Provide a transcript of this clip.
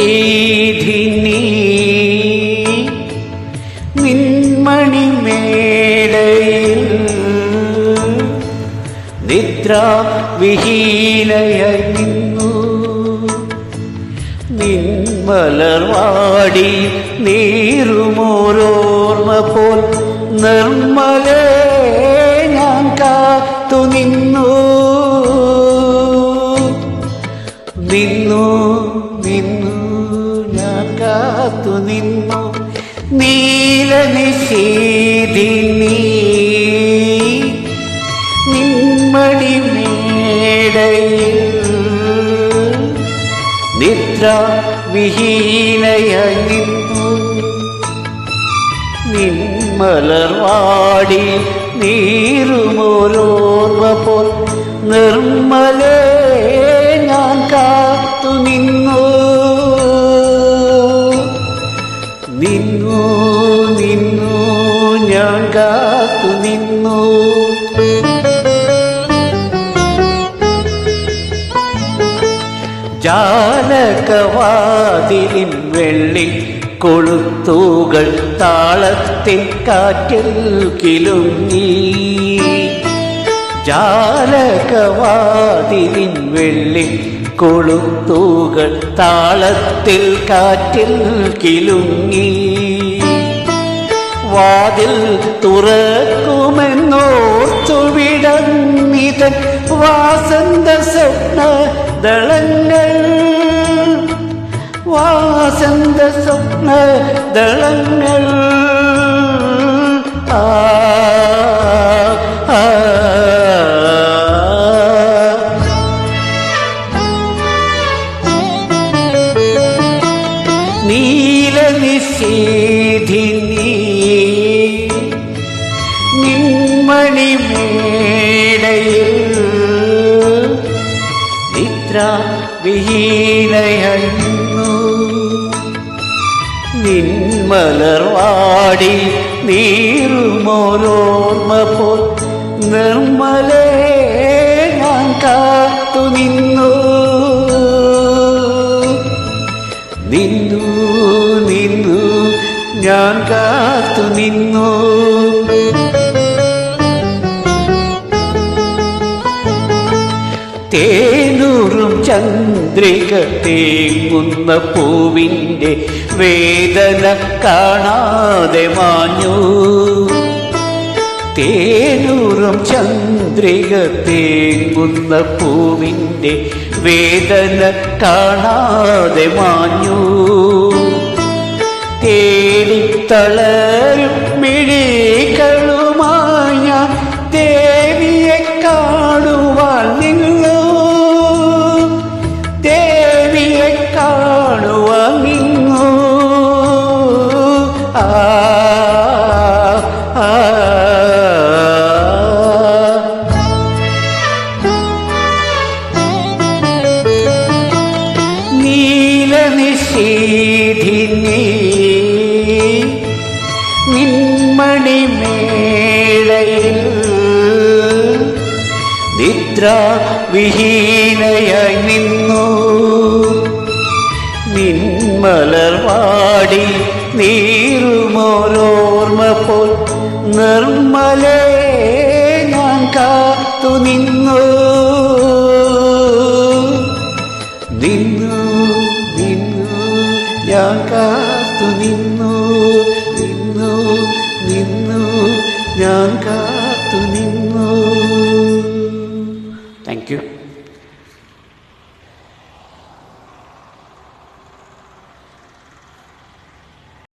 നിഷേധിനി നിന്മണിമേടയിൽ നിദ്രാവിഹീനയായി നിന്നു. നിന്മലർവാടി നീറുമോരോർമ്മ പോൽ നിർമ്മലേ നിന്നു. നീല നിശീതി നിമ്മടി മേടയിൽ നിദ്ര വിഹീനയായി നിന്നു. നിമ്മലർവാടി നീറുമോരോർവ പോൽ നിർമ്മലേ ഞാൻ കാത്തു നിന്നു. നിന്നു ഞാൻ കാത്തു ജാലകവാതിലിൻ വെള്ളി കൊളുത്തൂകൾ താളത്തിൽ കാറ്റിൽ കിലുങ്ങി. ജാലകവാതിലിൻ വെള്ളി കൊളുത്തൂകൾ താളത്തിൽ കാറ്റിൽ കിലുങ്ങി. വാതിൽ തുറക്കുമെന്നോർത്തുവിടന്നിതൻ വാസന്ത സ്വപ്ന ദളങ്ങൾ വാസന്ത സ്വപ്ന ദളങ്ങൾ ആ. നീല നിശീധിനി നിദ്ര വിഹീനയന്നു നിന്മലർവാടി നീറുമോരോർമ്മ പോൽ നിർമ്മലേ ഞാൻ കാത്തു നിന്നു. നിന്നു നിന്നു ഞാൻ കാത്തു നിന്നു. തേനൂറും ചന്ദ്രിക തേങ്ങുന്ന പൂവിന്റെ വേദന കാണാതെ മാഞ്ഞു. തേനൂറും ചന്ദ്രിക തേങ്ങുന്ന പൂവിന്റെ വേദന കാണാതെ മാഞ്ഞു. തേടിത്തളരും മിഴികളുമായി ആ ആ, ആ നീല നിശീധിനി നിന്മണി മേളയിൽ നിദ്ര വിഹീനയായി നിന്നു പോൽ ഞാൻ കാത്തു നിന്നു. നിന്നു നിന്നു ഞാൻ കാത്തു നിന്നു. നിന്നു നിന്നു ഞാൻ കാത്തു നിന്നു.